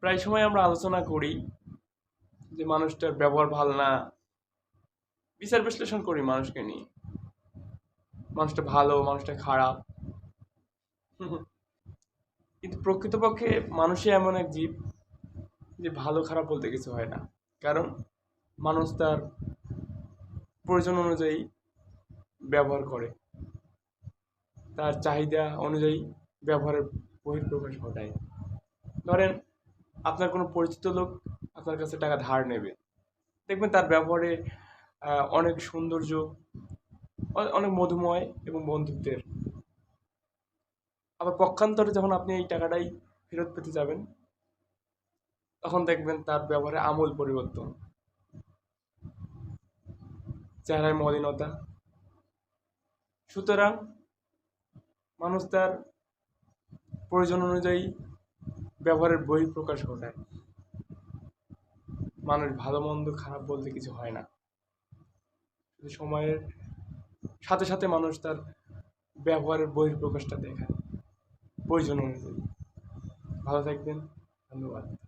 প্রায় সময় আমরা আলোচনা করি যে মানুষটার ব্যবহার ভালো না। বিচার বিশ্লেষণ করি মানুষকে নিয়ে। মানুষটা ভালো, মানুষটা খারাপ। কিন্তু প্রকৃতপক্ষে মানুষই এমন এক জীব যে ভালো, খারাপ বলতে কিছু হয় না। কারণ মানুষ তার প্রয়োজন অনুযায়ী ব্যবহার করে। তার চাহিদা অনুযায়ী ব্যবহারের বহিঃপ্রকাশ ঘটায়। ধরেন আপনার কোনো পরিচিত লোক আপনার কাছে টাকা ধার নেবে। দেখবেন তার ব্যবহারে অনেক সৌন্দর্য অনেক মধুময় এবং বন্ধুত্বের। আবার পক্ষান্তরে যখন আপনি এই টাকাটাই ফেরত পেতে যাবেন, তখন দেখবেন তার ব্যবহারে আমূল পরিবর্তন। চেহারায় মলিনতা। সুতরাং মানুষ তার প্রয়োজন অনুযায়ী ব্যবহারের বহিঃপ্রকাশ ঘটায়। মানুষ ভালো, মন্দ, খারাপ বলতে কিছু হয় না। সময়ের সাথে সাথে মানুষ তার ব্যবহারের বহিঃপ্রকাশটা দেখায়। প্রয়োজন অনুযায়ী। ভালো থাকবেন। ধন্যবাদ।